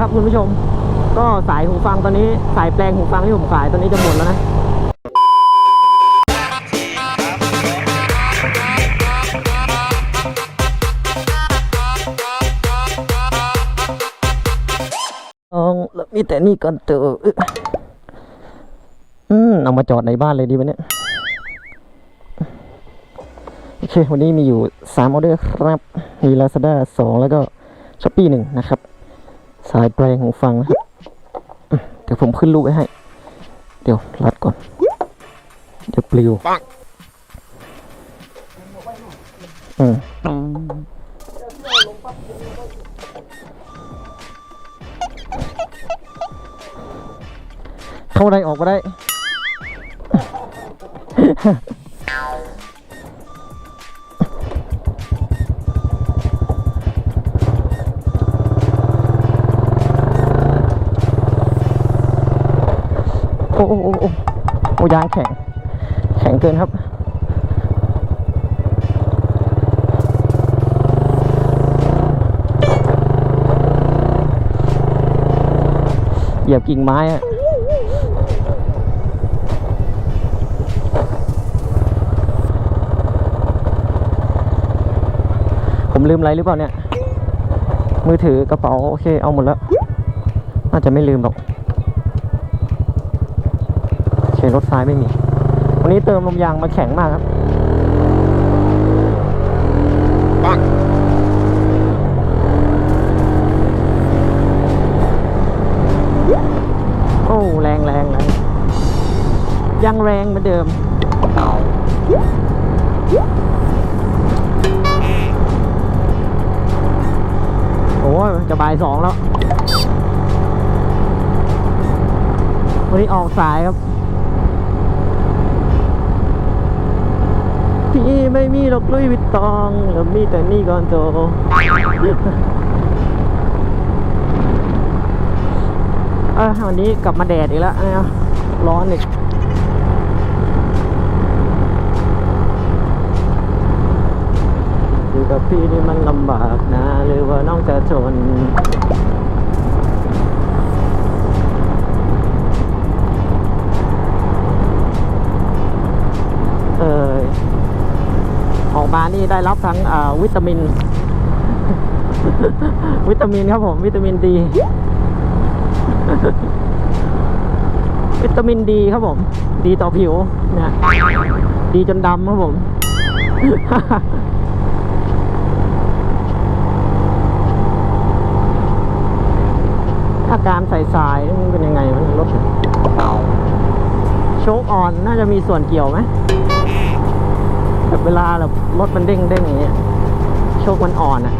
ครับคุณผู้ชมก็สายหูฟังตอนนี้สายแปลงหูฟังที่ผมขายตอนนี้จะหมดแล้วนะลองแล้วมีแต่นี่ก่อนเถอะอืมเอามาจอดในบ้านเลยดีไหมเนี่ยโอเควันนี้มีอยู่สามออเดอร์ครับมี Lazada สองแล้วก็ช้อปปี้หนึ่งนะครับ สายแปลงหูฟังนะครับอืมเดี๋ยวผมขึ้นรูปไว้ให้ เดี๋ยวรัดก่อน เดี๋ยวปลิวอืมเข้าได้ออกก็ได้ โอ้โอ้โอ้โอ้โอ้ยางแข็ง แข็งเกินครับ เหยียบกิ่งไม้อะผมลืมอะไรหรือเปล่าเนี่ย มือถือกระเป๋า โอเค เอาหมดแล้ว น่าจะไม่ลืมหรอก รถซ้ายไม่มี วันนี้เติมลมยางมาแข็งมากครับโอ้แรงแรงแรงยังแรงเหมือนเดิมโอ้ยจะบ่ายสองแล้ว วันนี้ออกสายครับ พี่ไม่มีหรอกลุยวิตตองแล้วมีแต่นี่ก่อนโจเออวันนี้กลับมาแดดอีกแล้วนะร้อนอีกอยู่กับพี่นี่มันลำบากนะ หรือว่าน้องจะทน นี่ได้รับทั้งวิตามิน วิตามินครับผม วิตามินดี วิตามินดีครับผม ดีต่อผิวนี่ยดีจนดำครับผมอาการใส่ๆมันเป็นยังไงมันรถโชคอ่อนน่าจะมีส่วนเกี่ยวไหม เวลาแบบรถมันเด้งเด้งอย่างเงี้ยโชคมันอ่อนอะ่ะ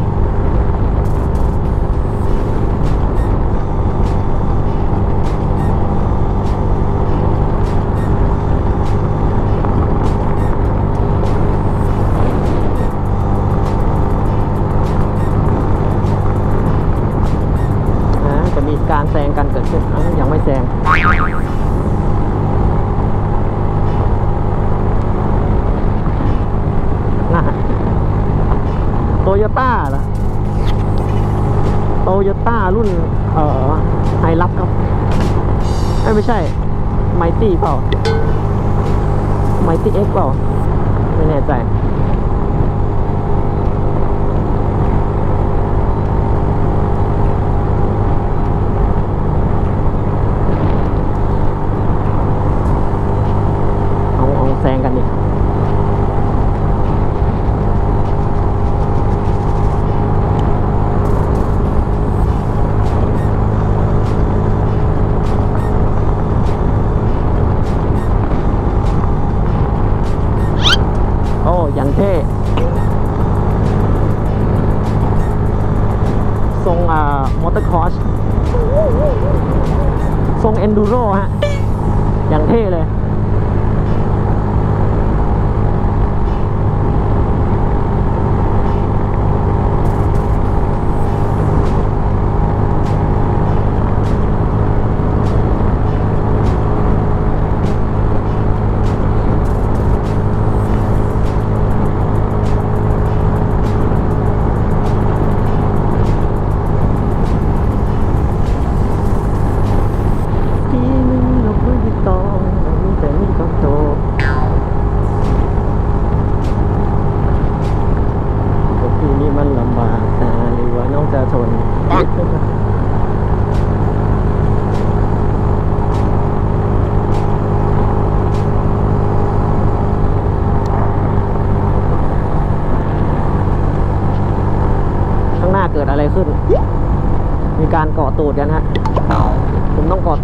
ต้ารุ่น เอ่อไฮรับครับไม่ใช่ไมตี้เปล่าไมตี้เอ็กเปล่า ไม่แน่ใจ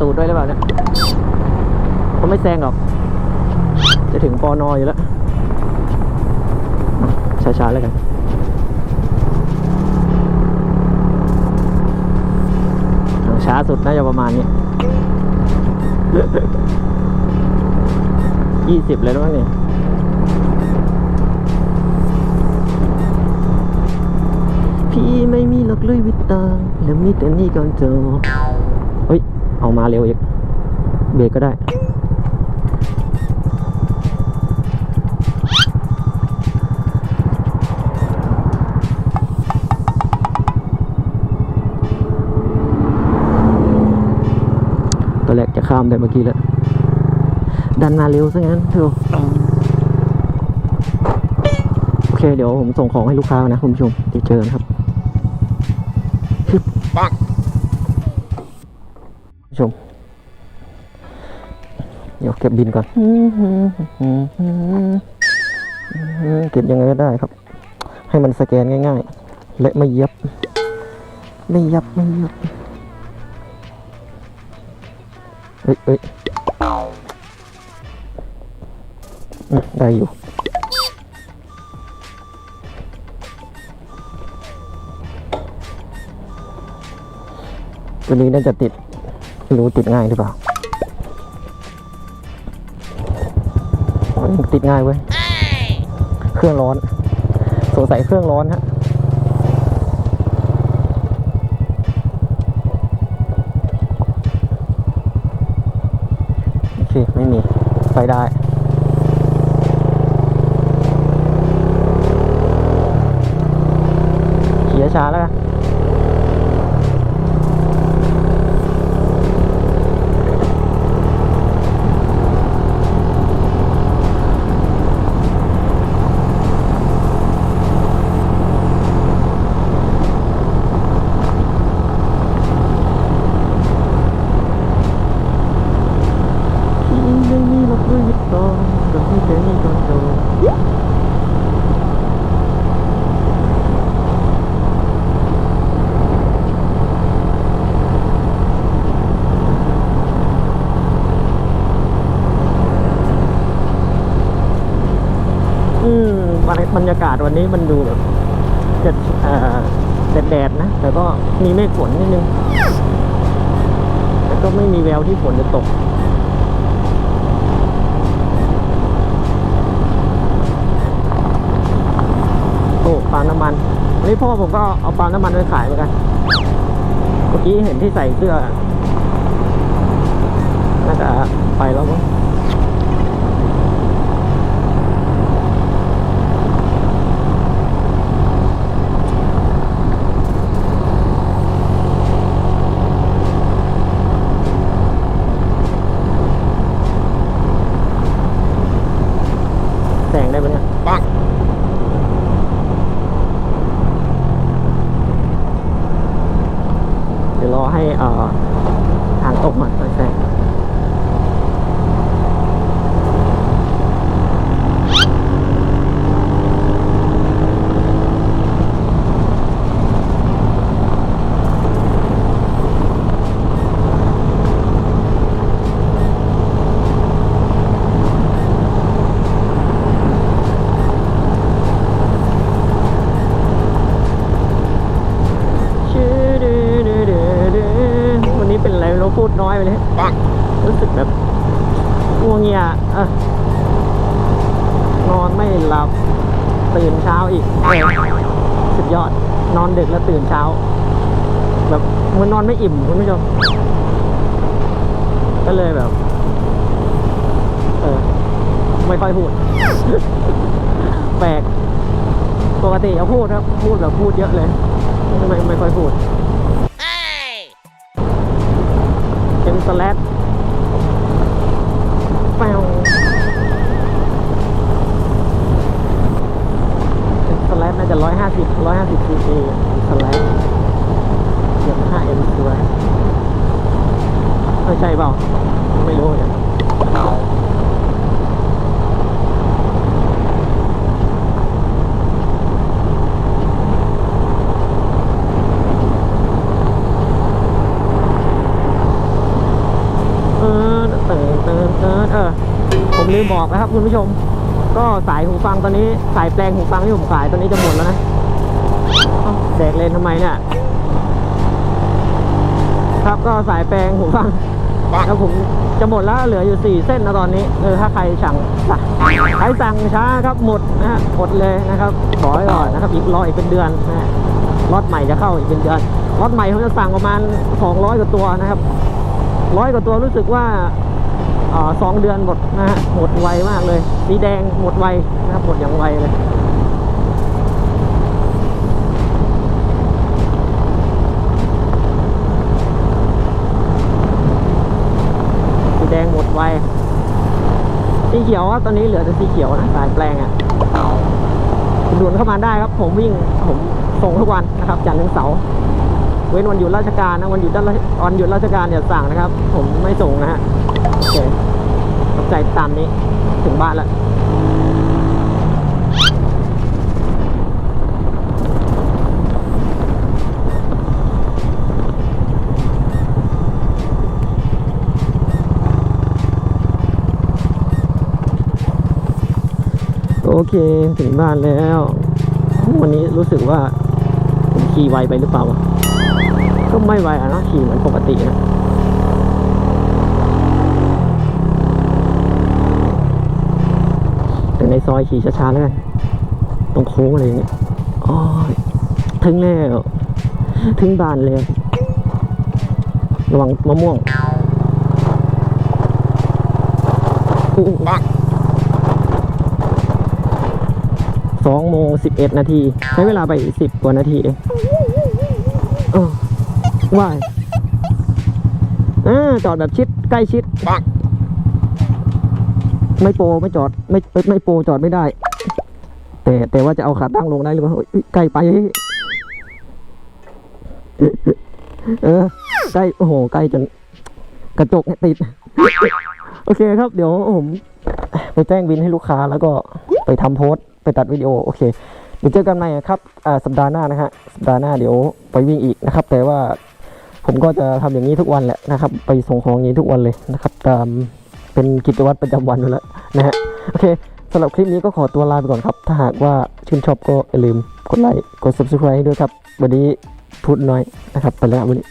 ตูดด้วยหรือเปล่าเนี่ยเขาไม่แซงหรอก จะถึงปอนออยู่แล้ว ช้าๆแล้วกันช้าสุดน่าจะประมาณนี้ยี่สิบเลยแล้วมั้งเนี่ยพี่ไม่มีหรอกลุยวิตตองแล้วมีแต่นี่ก่อนโจเฮ้ย เอามาเร็วอีกเบรกก็ได้ตอนแรกจะข้ามได้เมื่อกี้แล้ว ดันมาเร็วซะงั้นเถอะโอเค เดี๋ยวผมส่งของให้ลูกค้านะคุณผู้ชมเดี๋ยวเจอกันครับปัง ชม เดี๋ยวเก็บบินก่อนเก็บยังไงก็ได้ครับ ให้มันสแกนง่ายๆ และไม่ยับ ไม่ยับไม่ยับเฮ้ยเฮ้ยได้อยู่ตัวนี้น่าจะติด ไม่รู้ติดง่ายหรือเปล่า ติดง่ายเว้ย เครื่องร้อน สงสัยเครื่องร้อนฮะโอเค ไม่มี ไปได้ขี่ช้าแล้วกันพี่ไม่มีหรอกด้วยวิตตองกับพี่แค่นี้ก่อนโตอืม บรรบรรยากาศวันนี้มันดูแบบจะแดดๆนะ แต่ก็มีเมฆฝนนิดนึง แต่ก็ไม่มีแววที่ฝนจะตกโอ้ปั๊มน้ำมันวันนี้พ่อผมก็เอาปั๊มน้ำมันไปขายเหมือนกัน เมื่อกี้เห็นที่ใส่เสื้อน่าจะไปแล้วมั้งได้ปะเนี่ย ปัง เดี๋ยวรอให้เอ่อทางตกมาค่อยแซงชื่อดื้อดื้อดื้อดื้อวันนี้เป็นอะไรไม่รู้พูด น้อยไปเลยปังรู้สึกแบบง่วงเงียเอะนอนไม่หลับตื่นเช้าอีกเออสุดยอด นอนดึกแล้วตื่นเช้า แบบเหมันนอนไม่อิ่มคุณผู้ชมก็เลยแบบ เออ ไม่ค่อยพูด แปลกปกติจะพูดครับ พูดแบบพูดเยอะเลย ไม่ไม่ค่อยพูด สแลดแปวเป็นสแลดน่าจะร้อยห้าสิบร้อยห้าสิบซีซีสแลดเกือบห้าเอ็มสวยไม่ใจเปล่า ไม่รู้เนี่ย ลืมบอก นะครับคุณผู้ชม ก็สายหูฟังตอนนี้สายแปลงหูฟังที่ผมขายตอนนี้จะหมดแล้วนะเอ้าแดกเลนทำไมเนี่ย ครับก็สายแปลงหูฟังครับผมจะหมดแล้วเหลืออยู่ 4 เส้นนะตอนนี้เออถ้าใครสั่งสั่งใครสั่งช้าครับหมดนะฮะหมดเลยนะครับบอกไว้ก่อนนะครับอีกรออีกเป็นเดือนนะฮะรถใหม่จะเข้าอีกเป็นเดือนรถใหม่เขาจะสั่งประมาณ 200 กว่าตัวนะครับร้อยกว่าตัวรู้สึกว่าอ่า สองเดือนหมดนะฮะหมดไวมากเลย สีแดงหมดไวนะครับหมดอย่างไวเลยสีแดงหมดไวสีเขียวครับตอนนี้เหลือแต่สีเขียวนะสายแปลงอะ่ะด่วนเข้ามาได้ครับ ผมวิ่งผมส่งทุกวันนะครับจันทร์ถึงเสาร์เว้นวันหยุดราชการนะวันหยุดราชวันหยุดราชการอย่าสั่งนะครับ ผมไม่ส่งนะฮะโอเค ใจตามนี้ถึงบ้านแล้วโอเคถึงบ้านแล้ว วันนี้รู้สึกว่าผมขี่ไวไปหรือเปล่า ก็ไม่ไวอะนะขี่เหมือนปกตินะแต่ ในซอยขี่ช้าๆแล้วกันตรงโค้งอะไรอย่างเงี้ยอ๋อถึงแล้วถึงบ้านแล้วระวังมะม่วงอู้สองโมงสิบเอ็ดนาที ใช้เวลาไปสิบกว่านาทีเองเออว่ายอ่าจอดแบบชิด ใกล้ชิด ไม่โปรไม่จอดไม่ไม่ไม่โปรจอดไม่ได้ แต่แต่ว่าจะเอาขาตั้งลงได้หรือเปล่าใกล้ไป เออใกล้โอ้โหใกล้จนกระจกเนี่ยติด โอเคครับ เดี๋ยวผมไปแจ้งบินให้ลูกค้าแล้วก็ไปทำโพสต์ไปตัดวิดีโอโอเคเดี๋ยวเจอกันใหม่ครับอ่าสัปดาห์หน้านะฮะสัปดาห์หน้าเดี๋ยวไปวิ่งอีกนะครับ แต่ว่าผมก็จะทำอย่างนี้ทุกวันแหละนะครับ ไปส่งของอย่างนี้ทุกวันเลยนะครับ ตาม เป็นกิจวัตรประจำวันแล้วนะฮะโอเคสำหรับคลิปนี้ก็ขอตัวลาไปก่อนครับ ถ้าหากว่าชื่นชอบก็อย่าลืมกดไลค์กด subscribe ด้วยครับ วันนี้พูดน้อยนะครับ ไปแล้ววันนี้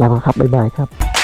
ลาไปครับ บ๊ายบายครับ